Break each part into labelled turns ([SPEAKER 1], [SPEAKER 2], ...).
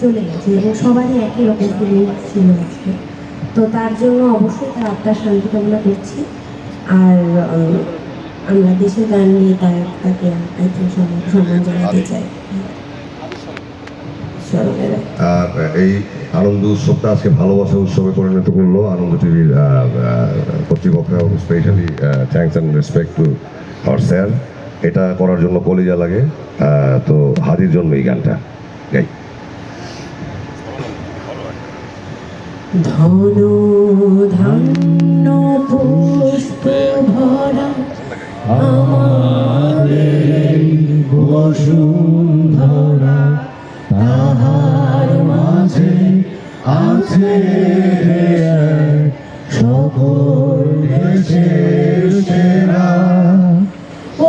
[SPEAKER 1] চলে গেছে এবং সবারই একই রকম ফিলিংস ছিল আজকে। তো তার জন্য অবশ্যই তার আত্মার শান্তি কামনা করছি। আর আমরা দেশের গান নিয়ে তার তাকে আই থিঙ্ক সম্মান জানাতে চাই।
[SPEAKER 2] এই আনন্দ উৎসবটা আজকে ভালোবাসা উৎসবে পরিণত করল। আনন্দ টিভির কর্তৃপক্ষ এবং specially thanks and respect to our sir এটা করার জন্য কলিজা লাগে। তো হাজির জন্য এই গানটা। গাই
[SPEAKER 1] ধন ধান্য পুষ্প ভরা আমাদের
[SPEAKER 3] বসুন্ধরা। তাহার মাঝে আছে সকল দেশের সেরা। ও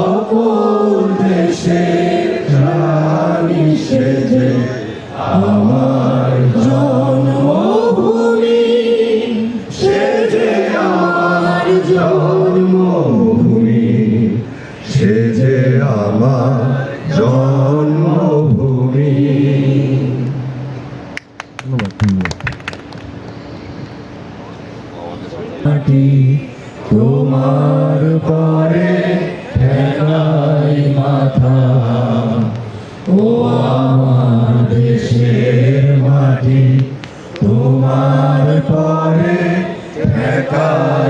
[SPEAKER 3] সকল দেশে রানী সেজে আমার জন্মভূমি। সেজে আমার জন্মভূমি।
[SPEAKER 2] সে যে আমার জন্মভূমি।
[SPEAKER 3] মাটি তোমার পরে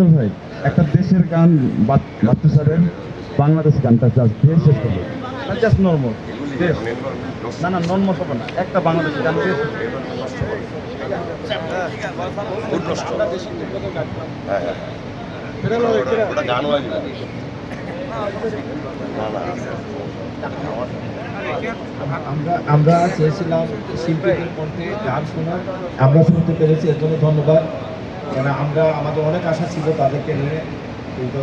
[SPEAKER 4] সজল ভাই একটা দেশের গান বাচ্চু স্যারের বাংলাদেশ গানটা জাস্ট দিয়ে শেষ করব। জাস্ট নর্মাল না না নর্মাল হবে না। একটা বাংলাদেশ গান দিয়ে
[SPEAKER 2] হয়
[SPEAKER 5] আমরা আমরা চেয়েছিলাম শিল্পীদের মধ্যে গান শোনার। আমরা শুনতে পেরেছি এর জন্য ধন্যবাদ। কারণ আমরা আমাদের অনেক আশা ছিল তাদেরকে নিয়ে কিন্তু